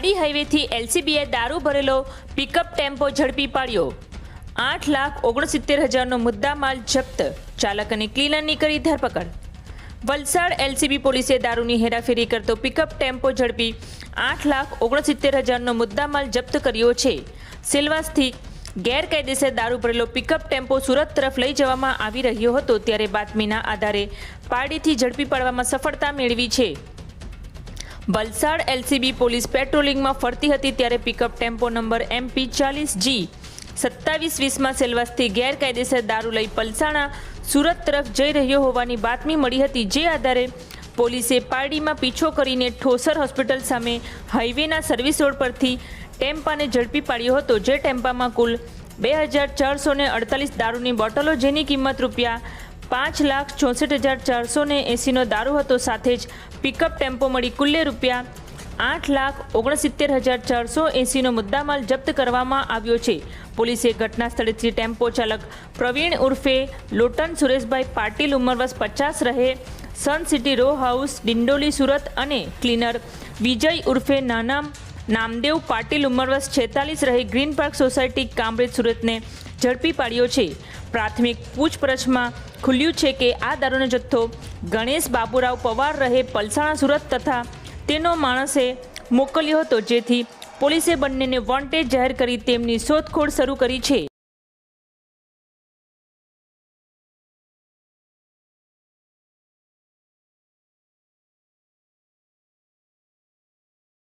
પારડી હાઈવેથી એલસીબીએ દારૂ ભરેલો pickup tempo ઝડપી પાડ્યો. આઠ લાખ ઓગણસિત્તેર હજારનો મુદ્દામાલ જપ્ત. ચાલક અને ક્લીનરની કરી ધરપકડ. વલસાડ એલસીબી પોલીસે દારૂની હેરાફેરી કરતો પિકઅપ ટેમ્પો ઝડપી આઠ લાખ ઓગણસિત્તેર હજારનો મુદ્દામાલ જપ્ત કર્યો છે. સેલવાસથી ગેરકાયદેસર દારૂ ભરેલો પિકઅપ ટેમ્પો સુરત તરફ લઈ જવામાં આવી રહ્યો હતો, ત્યારે બાતમીના આધારે પારડીથી ઝડપી પાડવામાં સફળતા મેળવી છે. વલસાડ એલસીબી પોલીસ પેટ્રોલિંગમાં ફરતી હતી ત્યારે પિકઅપ ટેમ્પો નંબર એમપી ચાલીસ જી સત્તાવીસ વીસમાં સેલવાસથી ગેરકાયદેસર દારૂ લઈ પલસાણા સુરત તરફ જઈ રહ્યો હોવાની બાતમી મળી હતી, જે આધારે પોલીસે પારડીમાં પીછો કરીને ઠોસર હોસ્પિટલ સામે હાઈવેના સર્વિસ રોડ પરથી ટેમ્પાને ઝડપી પાડ્યો હતો, જે ટેમ્પામાં કુલ બે હજાર ચારસો ને અડતાલીસ દારૂની બોટલો જેની કિંમત રૂપિયા પાંચ લાખ ચોસઠ હજાર ચારસો ને એંસીનો દારૂ હતો. સાથે જ પિકઅપ ટેમ્પો મળી કુલ્લે રૂપિયા આઠ લાખ ઓગણસિત્તેર હજાર ચારસો એંસીનો મુદ્દામાલ જપ્ત કરવામાં આવ્યો છે. પોલીસે ઘટના સ્થળેથી ટેમ્પો ચાલક પ્રવીણ ઉર્ફે લોટન સુરેશભાઈ પાટીલ ઉંમર પચાસ રહે, sun city row house, Dindoli, Surat અને ક્લીનર વિજય ઉર્ફે નાના નામદેવ પાટીલ ઉંમર છેતાલીસ રહે, ગ્રીન પાર્ક સોસાયટી, કામરેજ, સુરતને ઝડપી પાડ્યો છે. પ્રાથમિક પૂછપરછમાં ખુલ્યું છે કે આ દારૂનો જથ્થો ગણેશ બાબુરાવ પવાર રહે પલસાણા સુરત તથા તેનો માણસે મોકલ્યો હતો. જેથી પોલીસે બંનેને વોન્ટેજ જાહેર કરી તેમની શોધખોળ શરૂ કરી છે.